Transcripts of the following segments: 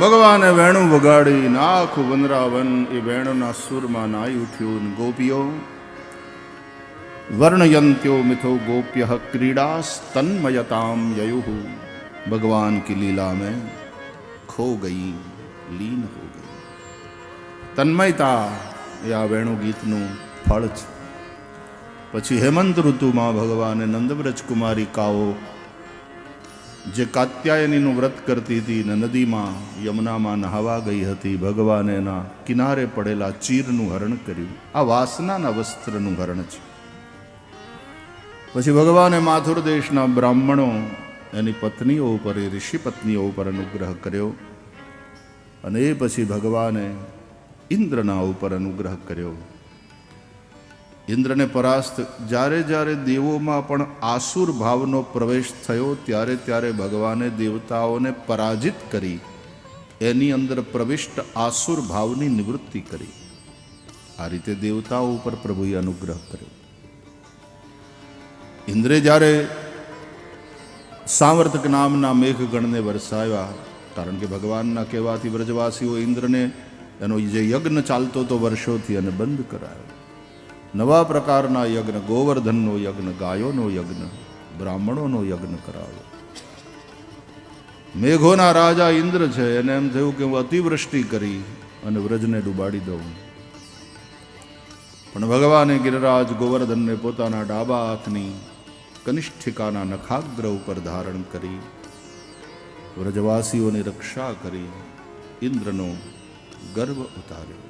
ભગવાને વેણું વગાડી નાખ વનરાવન, એ વેણુના સુરમાં નાઈ ઉઠ્યું ગોપીઓ. વર્ણયંત્યો મિથો ગોપ્ય ક્રીડા સ્તન્મયતામ યયુ ભગવાન કી લીલા મેં ખો ગઈ, લીન હો ગઈ. તન્મયતા એ આ વેણુ ગીતનું ફળ છે. પછી હેમંત ઋતુમાં ભગવાને નંદબ્રજ કુમારી કાઓ જે કાત્યાયનીનું વ્રત કરતી હતી ને નદીમાં યમુનામાં નહાવા ગઈ હતી, ભગવાને એના કિનારે પડેલા ચીરનું હરણ કર્યું. આ વાસનાના વસ્ત્રનું હરણ છે. પછી ભગવાને માથુર દેશના બ્રાહ્મણો એની પત્નીઓ ઉપર, એ ઋષિ પત્નીઓ ઉપર અનુગ્રહ કર્યો અને એ પછી ભગવાને ઇન્દ્રના ઉપર અનુગ્રહ કર્યો. ઇન્દ્રને પરાસ્ત જ્યારે જ્યારે દેવોમાં પણ આસુર ભાવનો પ્રવેશ થયો ત્યારે ત્યારે ભગવાને દેવતાઓને પરાજિત કરી, એની અંદર પ્રવિષ્ટ આસુર ભાવની નિવૃત્તિ કરી. આ રીતે દેવતાઓ ઉપર પ્રભુએ અનુગ્રહ કર્યો. ઇન્દ્રે જ્યારે સાવર્તક નામના મેઘગણને વરસાવ્યા, કારણ કે ભગવાનના કહેવાથી વ્રજવાસીઓ ઇન્દ્રને એનો જે યજ્ઞ ચાલતો હતો વર્ષોથી અને બંધ કરાયો. નવા પ્રકારના યજ્ઞ, ગોવર્ધનનો યજ્ઞ, ગાયોનો યજ્ઞ, બ્રાહ્મણોનો યજ્ઞ કરાવ્યો મેઘોના રાજા ઇન્દ્ર છે, એને એમ થયું કે હું અતિવૃષ્ટિ કરી અને વ્રજને ડૂબાડી દઉં. પણ ભગવાને ગિરિરાજ ગોવર્ધનને પોતાના ડાબા હાથની કનિષ્ઠિકાના નખાગ્ર ઉપર ધારણ કરી, વ્રજવાસીઓની રક્ષા કરી, ઇન્દ્રનો ગર્વ ઉતાર્યો.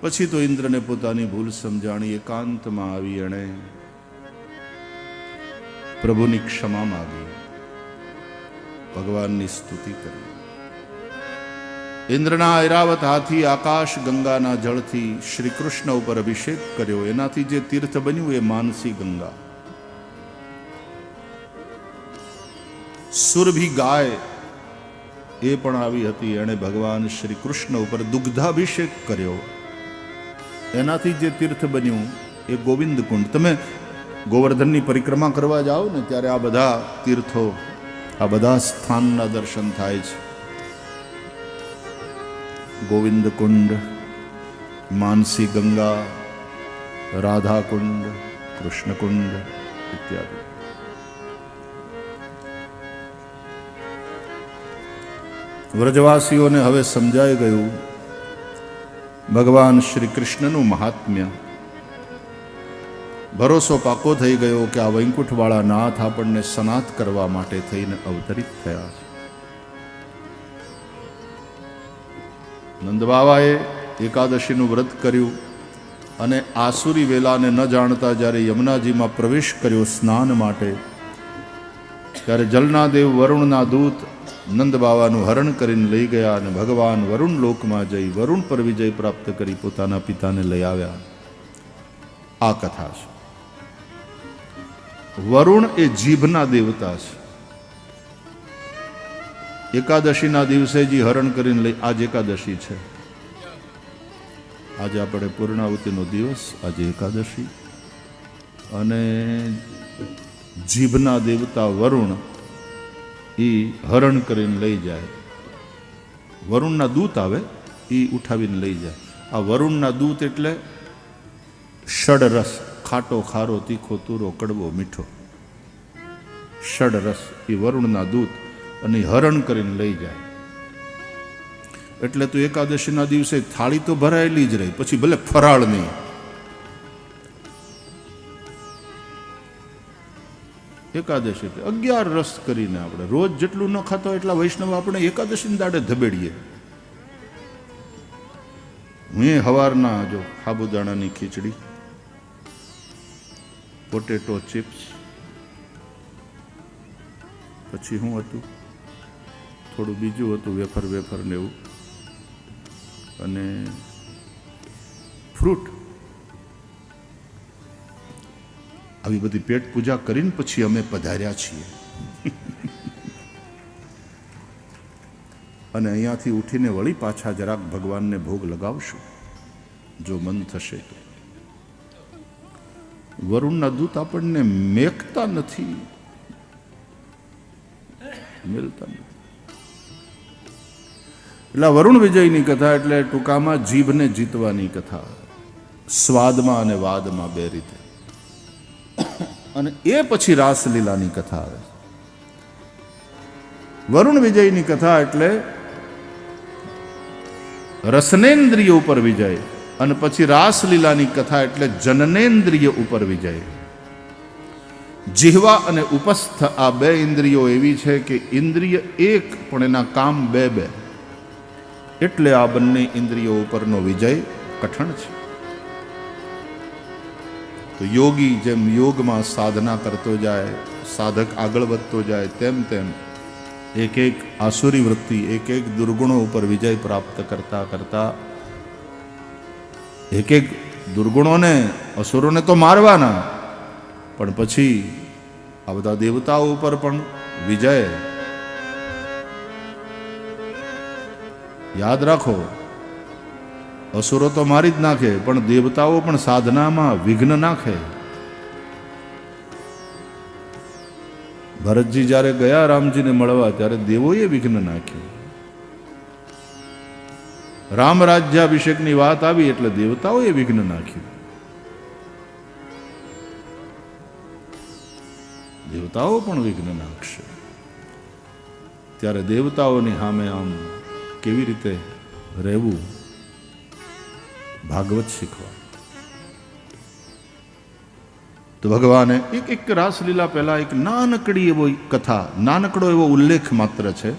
પછી તો ઇન્દ્રને પોતાની ભૂલ સમજાણી એકાંતમાં આવી એણે પ્રભુની ક્ષમા માગી. ભગવાનની સ્તુતિ કરી. ઇન્દ્રના ઐરાવત હાથી આકાશ ગંગાના જળથી શ્રી કૃષ્ણ ઉપર અભિષેક કર્યો. એનાથી જે તીર્થ બન્યું એ માનસી ગંગા. સુરભી ગાય એ પણ આવી હતી. એણે ભગવાન શ્રી કૃષ્ણ ઉપર દુગ્ધાભિષેક કર્યો. એનાથી જે તીર્થ બન્યું એ ગોવિંદ કુંડ તમે ગોવર્ધનની પરિક્રમા કરવા જાઓ ને ત્યારે આ બધા તીર્થો, આ બધા સ્થાનના દર્શન થાય છે. ગોવિંદ કુંડ માનસી ગંગા રાધા કુંડ કૃષ્ણ કુંડ ઇત્યાદિ. વ્રજવાસીઓને હવે સમજાઈ ગયું ભગવાન શ્રી કૃષ્ણનું મહાત્મ્ય. ભરોસો પાકો થઈ ગયો કે આ વૈકુંઠવાળા નાથ આપણને સનાત કરવા માટે થઈને અવતરિત થયા છે. નંદબાવાએ એકાદશીનું વ્રત કર્યું અને આસુરી વેલાને ન જાણતા જ્યારે યમુનાજીમાં પ્રવેશ કર્યો સ્નાન માટે, ત્યારે જલના દેવ વરુણના દૂત નંદ બાવાનું હરણ કરીને લઈ ગયા અને ભગવાન વરુણ લોકમાં જઈ વરુણ પર વિજય પ્રાપ્ત કરી પોતાના પિતાને લઈ આવ્યા. આ કથા છે. વરુણ એ જીભના દેવતા છે. એકાદશીના દિવસે જે હરણ કરીને લઈ આજ એકાદશી છે. આજે આપણે પૂર્ણાવતીનો દિવસ, આજે એકાદશી. અને જીભના દેવતા વરુણ એ હરણ કરીને લઈ જાય. વરુણના દૂત આવે એ ઉઠાવીને લઈ જાય. આ વરુણના દૂત એટલે ષડરસ, ખાટો, ખારો, તીખો, તુરો, કડવો, મીઠો. ષડરસ એ વરુણના દૂત અને હરણ કરીને લઈ જાય. એટલે તો એકાદશીના દિવસે થાળી તો ભરાયેલી જ રહી, પછી ભલે ફરાળ નહીં. એકાદશી એટલે અગિયાર રસ કરીને આપણે રોજ જેટલું ન ખાતો એટલા વૈષ્ણવ આપણે એકાદશીને દાડે ધબેડીએ. હું હવારના જો સાબુદાણાની ખીચડી, પોટેટો ચિપ્સ, પછી શું હતું, થોડું બીજું હતું, વેફર વેફર ને એવું. અને ફ્રૂટ આવી બધી પેટ પૂજા કરીને પછી અમે પધાર્યા છીએ. અને અહીંયાથી ઉઠીને વળી પાછા જરાક ભગવાનને ભોગ લગાવશું, જો મન થશે તો. વરુણના દૂત આપણને મેકતા નથી. મેલતા નથી. એટલે વરુણ વિજયની કથા એટલે ટૂંકામાં જીભને જીતવાની કથા. સ્વાદમાં અને વાદમાં બે રીતે. અને એ પછી રાસલીલાની કથા આવે વરુણ વિજયની કથા એટલે રસનેન્દ્રિય ઉપર વિજય અને પછી રાસલીલાની કથા એટલે જનનેન્દ્રિય ઉપર વિજય. જીહવા અને ઉપસ્થ આ બે ઇન્દ્રિયો એવી છે કે ઇન્દ્રિય એક પણ એના કામ બે બે. એટલે આ બંને ઇન્દ્રિયો ઉપરનો વિજય કઠણ છે. તો યોગી જેમ યોગમાં સાધના કરતો જાય, સાધક આગળ વધતો જાય, તેમ તેમ એક એક આસુરી વૃત્તિ, એક એક દુર્ગુણો ઉપર વિજય પ્રાપ્ત કરતા કરતા એક એક દુર્ગુણોને, અસુરોને તો મારવાના, પણ પછી આ બધા દેવતાઓ ઉપર પણ વિજય. યાદ રાખો અસુરો તો મારી જ નાખે, પણ દેવતાઓ પણ સાધનામાં વિઘ્ન નાખે. ભરતજી જ્યારે ગયા રામજીને મળવા, ત્યારે દેવોએ વિઘ્ન નાખ્યું. રામ રાજ્યાભિષેકની વાત આવી એટલે દેવતાઓએ વિઘ્ન નાખ્યું. દેવતાઓ પણ વિઘ્ન નાખશે. ત્યારે દેવતાઓની સામે આમ કેવી રીતે રહેવું? ભાગવત શીખવા. તો ભગવાને એક એક રાસલીલા પહેલા એક નાનકડી એવો કથા, નાનકડો એવો ઉલ્લેખ માત્ર છે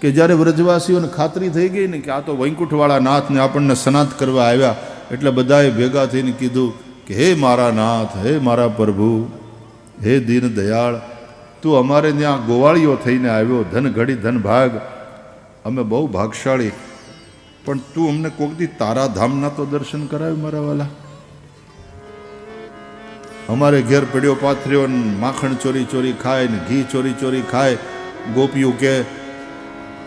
કે જ્યારે વ્રજવાસીઓને ખાતરી થઈ ગઈ ને કે આ તો વૈકુંઠવાળા નાથને આપણને સનાત કરવા આવ્યા, એટલે બધાએ ભેગા થઈને કીધું કે, હે મારા નાથ, હે મારા પ્રભુ, હે દીન દયાળ તું અમારે ત્યાં ગોવાળીઓ થઈને આવ્યો, ધન ઘડી ધન ભાગ. અમે બહુ ભાગશાળી પણ તું અમને કોક દી તારા ધામના તો દર્શન કરાવ્યું મારા વાલા. અમારે ઘેર પડ્યો પાથર્યો ને માખણ ચોરી ચોરી ખાય ને ઘી ચોરી ચોરી ખાય. ગોપીયું કે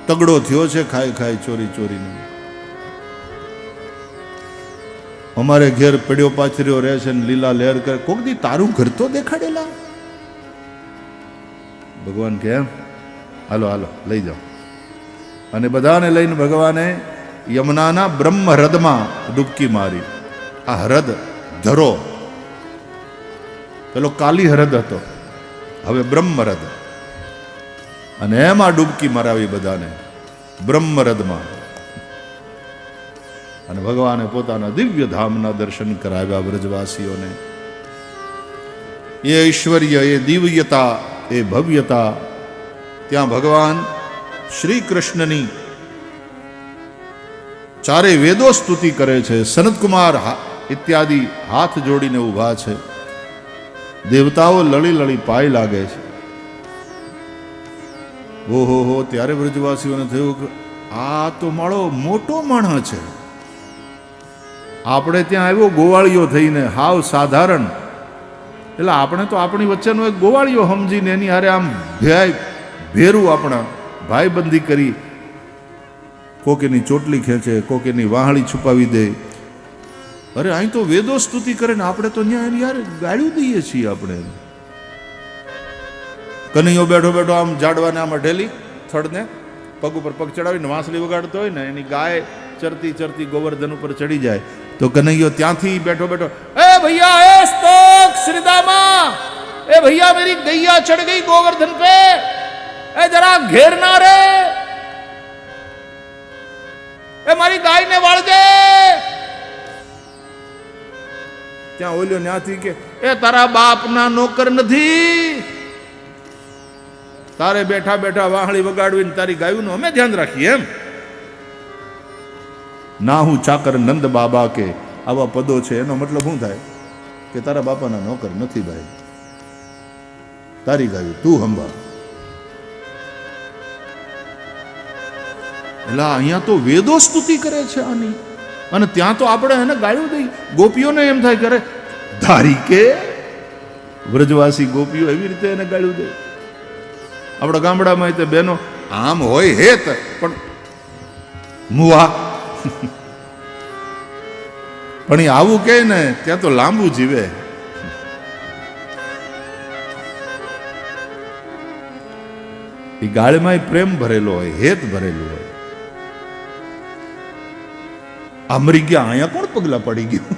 તગડો થયો છે, ખાય ખાય ચોરી ચોરીને. અમારે ઘેર પડ્યો પાથર્યો રહે છે ને લીલા લહેર કરે. કોક દી તારું ઘર તો દેખાડેલા. ભગવાન કે એમ હાલો હાલો, લઈ જાઓ. અને બધાને લઈને ભગવાને યમુનાના બ્રહ્મ હ્રદમાં ડૂબકી મારી. આ હ્રદ ધરો. પેલો કાલી હ્રદ હતો. હવે બ્રહ્મ હ્રદ. અને એમાં ડૂબકી મરાવી બધાને. બ્રહ્મ હ્રદમાં. અને ભગવાને પોતાના દિવ્ય ધામના દર્શન કરાવ્યા વ્રજવાસીઓને. એ ઐશ્વર્ય, એ દિવ્યતા, એ ભવ્યતા. ત્યાં ભગવાન શ્રી કૃષ્ણની ચારે વેદો સ્તુતિ કરે છે. સનતકુમાર ઇત્યાદિ હાથ જોડીને ઊભા છે. દેવતાઓ લળી લળી પાય લાગે છે. ઓહો હો, ત્યારે વ્રજવાસીઓને થયું કે આ તો માળો મોટો માણસ છે. આપણે ત્યાં આવ્યો ગોવાળીઓ થઈને, હાવ સાધારણ. એટલે આપણે તો આપણી વચ્ચેનો એક ગોવાળીઓ સમજીને એની હારે આમ ભેરું આપણા ભાઈબંધી કરી કોકેની ચોટલી ખેંચે, કોકેની એની છુપાવી દે. અરે, અહીં તો વેદો સ્તુતિ કરે ને આપણે તો ત્યાં યાર ગાળ્યું દઈએ છીએ આપણે. કનૈયો બેઠો બેઠો આમ જાડવાને આમ અઢેલી થડને, પગ ઉપર પગ ચડાવીને વાંસળી વગાડતો હોય ને, એની ગાય ચરતી ચરતી ગોવર્ધન ઉપર ચડી જાય. તો કનૈયો ત્યાંથી બેઠો બેઠો, એ ભૈયા, એ સ્તોક શ્રીદામા! એ ભૈયા, મેરી ગૈયા ચડ ગઈ ગોવર્ધન પે! એ જરા ઘેર ના રે! મારી ગાયને વાળજે. ત્યાં ઓલ્યો ન્યાથી કે એ તારા બાપના નોકર નથી. તારે બેઠા બેઠા વાહળી વગાડવીને તારી ગાયું અમે ધ્યાન રાખીએ એમ. ના હું ચાકર નંદ બાબા કે આવા પદો છે એનો મતલબ શું થાય? કે તારા બાપાના નોકર નથી ભાઈ. તારી ગાયું તું સંભાળ. એટલે અહીંયા તો વેદો સ્તુતિ કરે છે આની. અને ત્યાં તો આપણે એને ગાયું દઈ. ગોપીઓને એમ થાય કરે ધારી કે વ્રજવાસી ગોપીઓ એવી રીતે એને ગાળ્યું દે. આપણા ગામડામાં તે બેનો આમ હોય હેત, પણ મુવા. પણ એ આવું કહે ને, ત્યાં તો લાંબુ જીવે. એ ગાળમાં પ્રેમ ભરેલો હોય, હેત ભરેલું હોય. આ મરી ગયા અહીંયા કોણ પગલા પડી ગયું?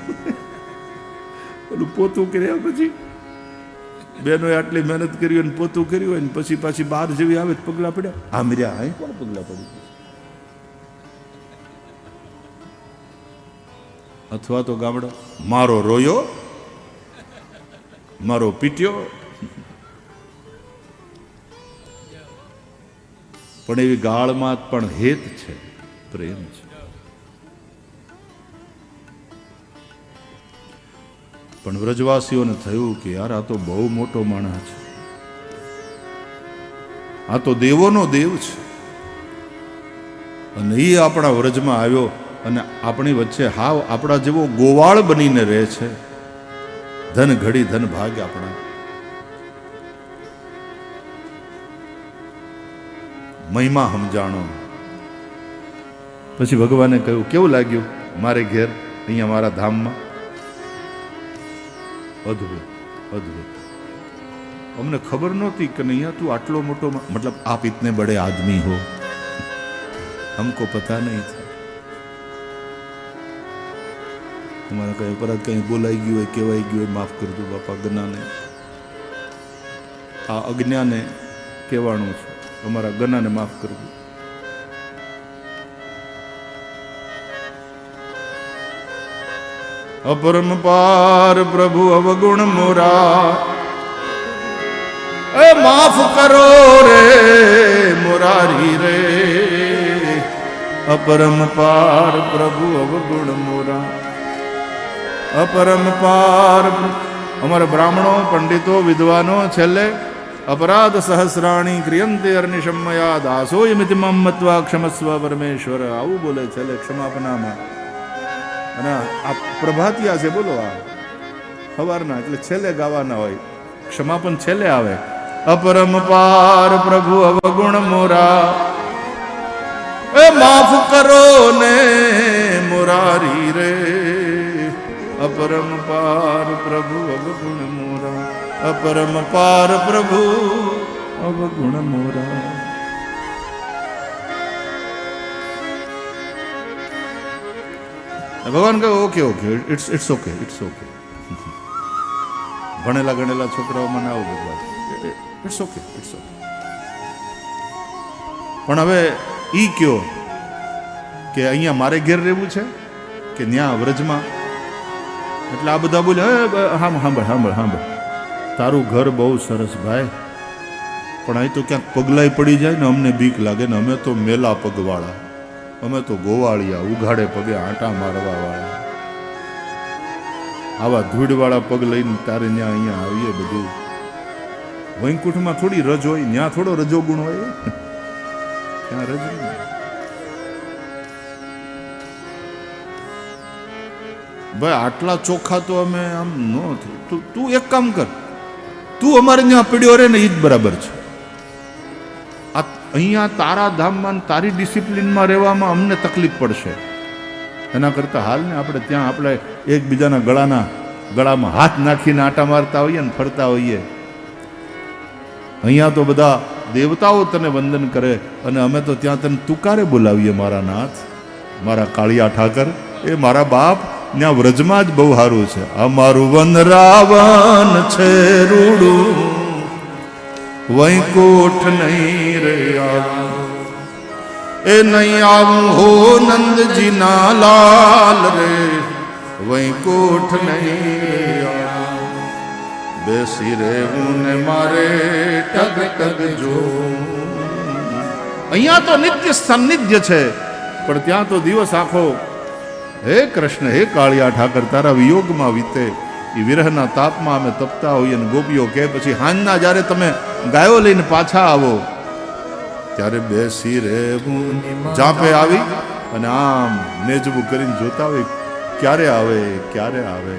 પેલું પોતું કર્યા પછી? બેનોએ આટલી મહેનત કરી હોય પોતું કર્યું હોય ને પછી પાછી બાર જેવી આવે પગલા પડ્યા? આ મર્યા અહીં કોણ પગલા પડી ગયું? અથવા તો ગામડો મારો રોયો મારો પીટ્યો. પણ એવી ગાળમાં પણ હેત છે પ્રેમ છે. પણ વ્રજવાસીઓને થયું કે યાર, આ તો બહુ મોટો માણસ છે. આ તો દેવોનો દેવ છે. અને એ આપણા વ્રજમાં આવ્યો અને આપણી વચ્ચે હાવ આપણા જેવો ગોવાળ બનીને રહે છે. ધન ઘડી ધન ભાગ આપણા. મહિમા સમજાણો. પછી ભગવાને કહ્યું, કેવું લાગ્યું મારે ઘેર અહીંયા મારા ધામમાં? અદ્ભુત અદ્ભુત. અમને ખબર નહોતી કે નહીં તું આટલો મોટો મતલબ આપ ઇતને બડે આદમી હો. હમકો પતા નહીં થા તમારા કઈ અપરાધ કઈ બોલાઈ ગયું હોય, કહેવાઈ ગયું હોય, માફ કરજો દો બાપા, ગનાને. આ અજ્ઞાને કહેવાનું છે. અમારા ગનાને માફ કરજો પાર પ્રભુ અવગુણ મોરા. એ માફ કરો રે મોરારી રે. અપરમ પાર પ્રભુ અવગુણ મોરા. અપરમ પાર અમારા બ્રાહ્મણો, પંડિતો, વિદ્વાનો છેલ્લે અપરાધ સહસ્રાણી ક્રિયંતે અર્નિશમયા દાસોયમિતિ મિતિમમ મત્વા ક્ષમસ્વ પરમેશ્વર આવું બોલે છેલ્લે ક્ષમાપનામાં. અને આ પ્રભાતિયા છે બોલો, આ સવારના એટલે છેલ્લે ગાવાના હોય ક્ષમાપન છેલ્લે આવે. અપરમ પાર પ્રભુ અવગુણ મોરા. એ માફ કરો ને મોરારી રે. અપરમ પાર પ્રભુ અવગુણ મોરા. અપરમ પાર પ્રભુ અવગુણ મોરા. ભગવાન કહે okay okay it's it's okay it's okay ભણેલા ગણેલા છોકરાઓમાં ના આવું ભગવાન ઇટ્સ ઓકે ઇટ્સ ઓકે પણ હવે ઈ કયો કે અહીંયા મારે ઘેર રહેવું છે કે ત્યાં વ્રજમાં? એટલે આ બધા બોલે, હા, બ- હાંભળ સાંભળ તારું ઘર બહુ સરસ ભાઈ. પણ અહીં તો ક્યાંક પગલાય પડી જાય ને અમને બીક લાગે ને અમે તો મેલા પગવાળા. અમે તો ગોવાળિયા, ઉઘાડે પગે આંટા મારવા વાળા આવા ધૂળવાળા પગ લઈને તારે ત્યાં અહીંયા આવીએ બધું. વૈકુંઠમાં થોડી રજ હોય ત્યાં થોડો રજો ગુણ હોય. ત્યાં રજ ભાઈ, આટલા ચોખ્ખા તો અમે આમ ન તું તું એક કામ કર. તું અમારે ત્યાં પીડ્યો રે ને એ જ બરાબર છે. અહીંયા તારા ધામમાં તારી ડિસિપ્લિનમાં રહેવામાં અમને તકલીફ પડશે. એના કરતાં હાલ ને આપણે ત્યાં આપણે એકબીજાના ગળાના ગળામાં હાથ નાખીને આટા મારતા હોઈએ ને ફરતા હોઈએ. અહીંયા તો બધા દેવતાઓ તને વંદન કરે અને અમે તો ત્યાં તને તુકારે બોલાવીએ, મારા નાથ, મારા કાળિયા ઠાકર. એ મારા બાપ, ત્યાં વ્રજમાં જ બહુ સારું છે. અમારું વન રાવણ છે રૂડું. વૈકુંઠ નહીં રે એ નહીં આવું હો નંદજીના લાલ રે વૈકુંઠ નહીં રે બેસી રહેવું ને મારે ટગ ટગ જો અહીંયા તો નિત્ય સાનિધ્ય છે પણ ત્યાં તો દિવસ આખો હે કૃષ્ણ હે કાળિયા ઠાકર તારા વિયોગમાં વીતે એ વિરહના તાપમાં અમે તપતા હોઈએ અને ગોપીઓ કે પછી હાંજના જ્યારે તમે ગાયો લઈને પાછા આવો. ત્યારે બેસી રહેવું. જાપે આવી અને આમ નેજવું કરીને જોતા હોય, ક્યારે આવે ક્યારે આવે?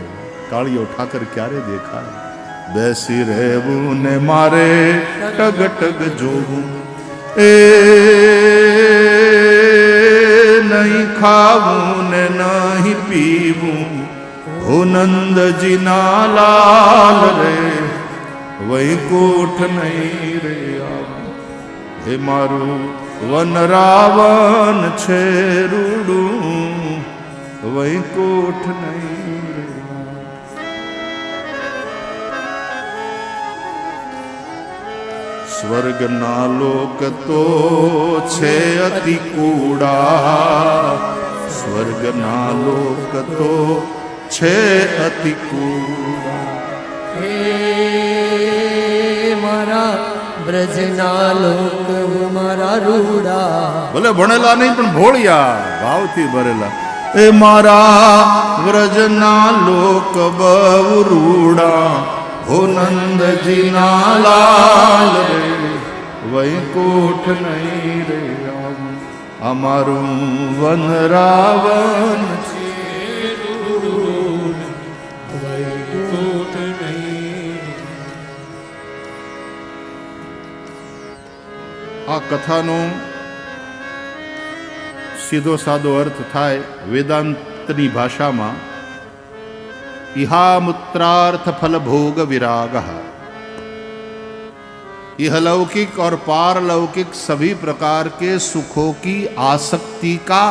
કાળીઓ ઠાકર ક્યારે દેખાય? બેસી રહેવું ને મારે ટગ ટગ જોવું. એ નહીં ખાવું ને નહીં પીવું. હો નંદજીના લાલ રે વૈકુંઠ નહીં રે હે મારું વન રાવણ છે રૂડું. વૈકુંઠ નહીં રે સ્વર્ગના લોક તો છે અતિ કૂડા. સ્વર્ગના લોક તો છે અતિ કુડા. હે મારા બ્રજના લોક મારા રૂડા. ભલે ભણેલા નહીં, પણ ભોળિયા ભાવથી ભરેલા. એ મારા વ્રજના લોક, બહુ રૂડા. હો નંદજીના લાલ વૈકુંઠ નહીં રે અમારું વન રાવણ છે. આ કથાનો સીધો સાદો અર્થ થાય વેદાંતની ભાષામાં इहामुत्रार्थ फल भोग विराग इहलौकिक और पारलौकिक सभी प्रकार के सुखों की आसक्ति का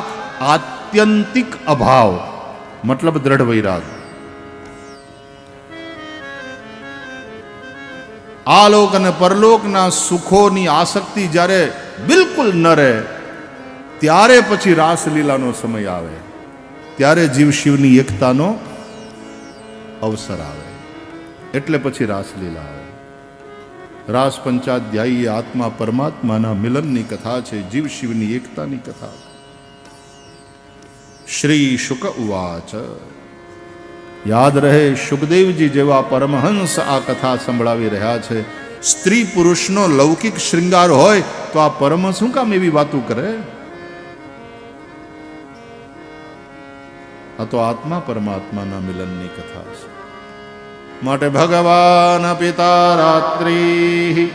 आत्यंतिक अभाव मतलब दृढ़ वैराग આલોક અને પરલોકના સુખોની આસક્તિ જ્યારે બિલકુલ ન રહે, ત્યારે પછી રાસલીલાનો સમય આવે. ત્યારે જીવ શિવની એકતાનો અવસર આવે. એટલે પછી રાસલીલા આવે. રાસ પંચાધ્યાયી આત્મા પરમાત્માના મિલનની કથા છે, જીવ શિવની એકતાની કથા. શ્રી શુક ઉવાચ. યાદ રહે સુખદેવજી જેવા પરમહંસ આ કથા સંભળાવી રહ્યા છે. સ્ત્રી પુરુષનો લૌકિક શૃંગાર હોય તો આ પરમ શું કામ એવી વાતું કરે? આ તો આત્મા પરમાત્માના મિલનની કથા છે. માટે ભગવાન પિતા રાત્રિ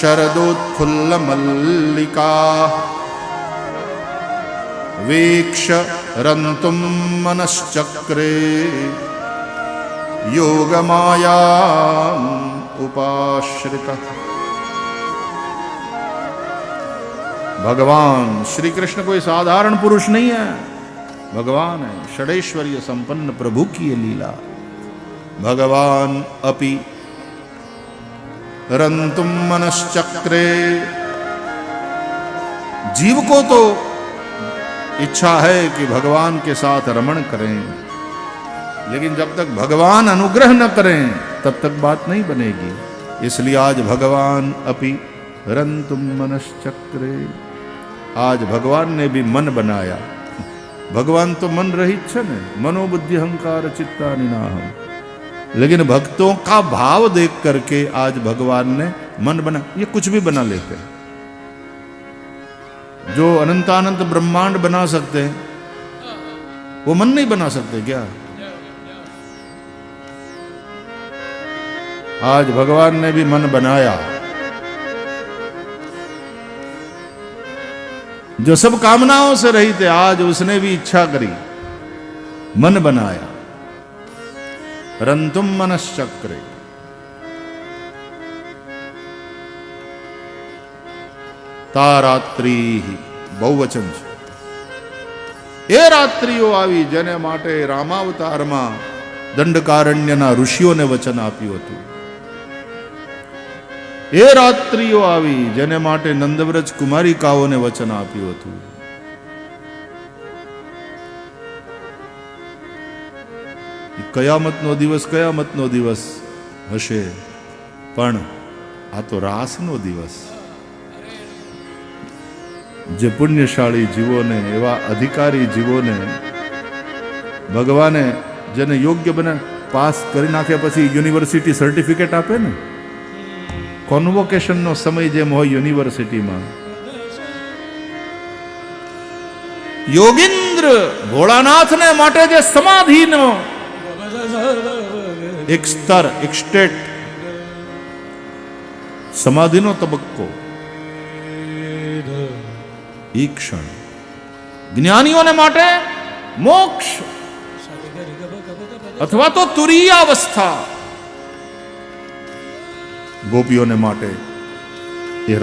શરદોત્ફુલ્લ મલ્લિકા वीक्ष रु मनश्चक्रे। योगमायाम् भगवान श्री कृष्ण कोई साधारण पुरुष नहीं है। भगवान है षडेश्वरीय संपन्न प्रभु की ये लीला। भगवान अपि रंतुम मनश्चक्रे। जीव को तो इच्छा है कि भगवान के साथ रमण करें। लेकिन जब तक भगवान अनुग्रह न करें, तब तक बात नहीं बनेगी। इसलिए आज भगवान अपि रंतुम मनश्चक्रे। आज भगवान ने भी मन बनाया। भगवान तो मन रहित है। मनोबुद्धि अहंकार चित्ता निनाहम। लेकिन भक्तों का भाव देख करके आज भगवान ने मन बना, ये कुछ भी बना लेते हैं। जो अनंतानंत ब्रह्मांड बना सकते हैं, वो मन नहीं बना सकते क्या? आज भगवान ने भी मन बनाया। जो सब कामनाओं से रही थे आज उसने भी इच्छा करी, मन बनाया। रंतुम मनश्चक्रे। તારાત્રી બહુવચન છે. એ રાત્રિઓ આવી જેને માટે રામાવતારમાં દંડકારણ્યના ઋષિઓને વચન આપ્યું હતું. એ રાત્રિઓ આવી જેને માટે નંદવ્રજ કુમારિકાઓને વચન આપ્યું હતું. કયામતનો દિવસ કયામતનો દિવસ હશે? પણ આ તો રાસનો દિવસ. જે પુણ્યશાળી જીવોને, એવા અધિકારી જીવોને ભગવાને જેને યોગ્ય બને પાસ કરી નાખ્યા પછી યુનિવર્સિટી સર્ટિફિકેટ આપે ને? કોન્વોકેશનનો સમય જેમ હોય યુનિવર્સિટીમાં. યોગિન્દ્ર ભોળાનાથને માટે જે સમાધિનો એક સ્તર, એક સ્ટેટ, સમાધિનો તબક્કો ઈ ક્ષણ. જ્ઞાનીઓને માટે મોક્ષ. અથવા તો તુરીય અવસ્થા ગોપીઓને માટે